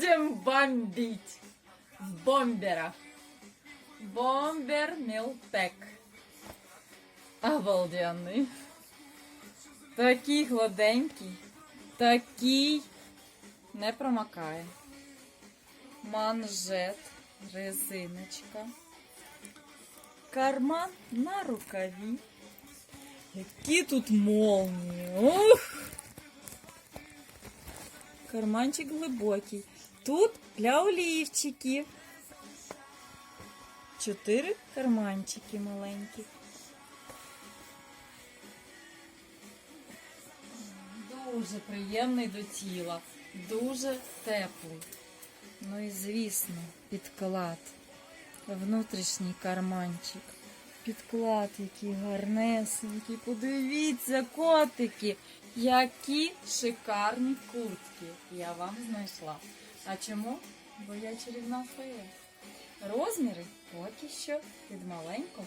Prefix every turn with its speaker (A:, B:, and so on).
A: Будем бомбить в бомберах. Бомбер Мілтек. Обалденний. Такий гладенький. Такий не промокає. Манжет, резиночка. Карман на рукаві. Які тут молнії. Ух! Карманчик глибокий. Тут для олівчиків. Чотири карманчики маленьких. Дуже приємний до тіла, дуже теплий. Ну і звісно, підклад. Внутрішній карманчик. Підклад, який гарнесенький. Подивіться, котики, які шикарні куртки я вам знайшла. А чому? Бо я чарівна фея. Розміри поки що від маленького.